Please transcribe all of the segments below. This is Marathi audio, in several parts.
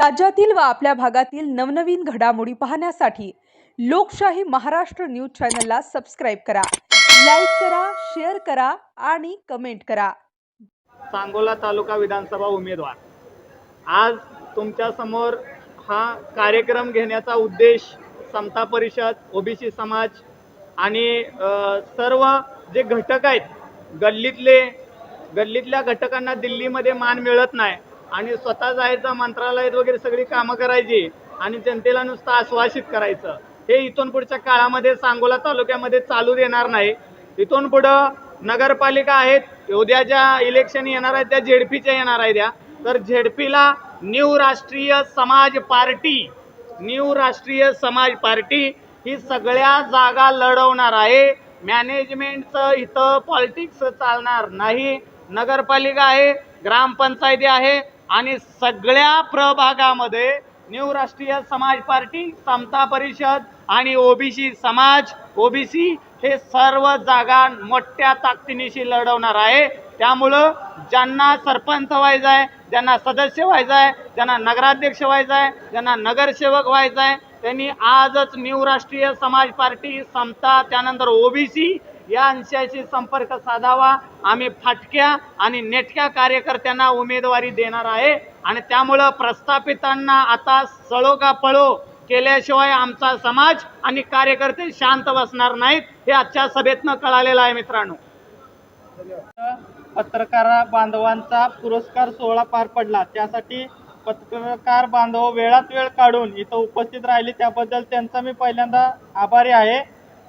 राज्यातील व आपल्या भागातील नवनवीन घडामोडी पाहण्यासाठी लोकशाही महाराष्ट्र न्यूज चॅनलला सबस्क्राईब करा लाईक करा शेअर करा आणि कमेंट करा. सांगोला तालुका विधानसभा उमेदवार. आज तुमच्यासमोर हा कार्यक्रम घेण्याचा उद्देश समता परिषद ओबीसी समाज आणि सर्व जे घटक आहेत गल्लीतले गल्लीतल्या घटकांना दिल्लीमध्ये मान मिळत नाही. आणि स्वतः जायचं मंत्रालयात वगैरे सगळी कामं करायची आणि जनतेला नुसतं आश्वासित करायचं. हे इथून पुढच्या काळामध्ये सांगोला तालुक्यामध्ये चालू देणार नाही. इथून पुढं नगरपालिका आहेत उद्या ज्या इलेक्शन येणार आहेत त्या झेडपीच्या येणार आहेत त्या तर झेडपीला न्यू राष्ट्रीय समाज पार्टी न्यू राष्ट्रीय समाज पार्टी ही सगळ्या जागा लढवणार आहे. मॅनेजमेंटचं इथं पॉलिटिक्स चालणार नाही. नगरपालिका आहे ग्रामपंचायती आहे आणि सगळ्या प्रभागामध्ये न्यू राष्ट्रीय समाज पार्टी समता परिषद आणि ओबीसी समाज ओबीसी हे सर्व जागा मोठ्या ताकदीनिशी लढवणार आहे. त्यामुळं ज्यांना सरपंच व्हायचं आहे ज्यांना सदस्य व्हायचं आहे ज्यांना नगराध्यक्ष व्हायचं आहे ज्यांना नगरसेवक व्हायचं आहे त्यांनी आजच न्यू राष्ट्रीय समाज पार्टी समता त्यानंतर ओबीसी या अंशाशी संपर्क साधावा. आम्ही फाटक्या आणि नेटक्या कार्यकर्त्यांना उमेदवारी देणार आहे. आणि त्यामुळं प्रस्थापितांना आता सळो का पळो केल्याशिवाय आमचा समाज आणि कार्यकर्ते शांत बसणार नाहीत हे आजच्या सभेतनं कळालेलं आहे मित्रांनो. पत्रकार बांधवांचा पुरस्कार सोहळा पार पडला. त्यासाठी पत्रकार बांधव वेळात वेळ काढून इथं उपस्थित राहिले. त्याबद्दल त्यांचा मी पहिल्यांदा आभारी आहे.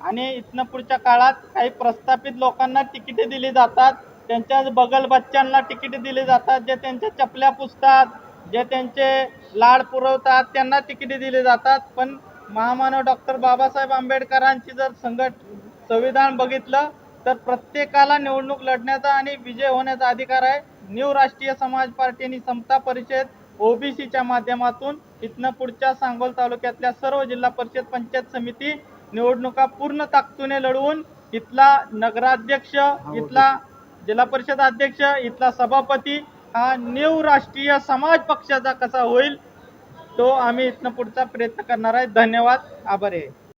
आणि इथनं पुढच्या काळात काही प्रस्थापित लोकांना तिकिटे दिली जातात. त्यांच्या बगल बच्चांना तिकिटे दिली जातात. जे त्यांच्या चपल्या पुसतात जे त्यांचे लाड पुरवतात त्यांना तिकिटे दिली जातात. पण महामानव डॉक्टर बाबासाहेब आंबेडकरांची जर संघट संविधान बघितलं तर प्रत्येकाला निवडणूक लढण्याचा आणि विजय होण्याचा अधिकार आहे. न्यू राष्ट्रीय समाज पार्टी आणि समता परिषद ओबीसीच्या माध्यमातून इथनं पुढच्या सांगोल तालुक्यातल्या सर्व जिल्हा परिषद पंचायत समिती निवडणुका पूर्ण ताकदीने लढवून इथला नगराध्यक्ष इथला जिल्हा परिषद अध्यक्ष इथला सभापती हा न्यू राष्ट्रीय समाज पक्षाचा कसा होईल तो आम्ही इथनं पुढचा प्रयत्न करणार आहे. धन्यवाद. आभारी आहे.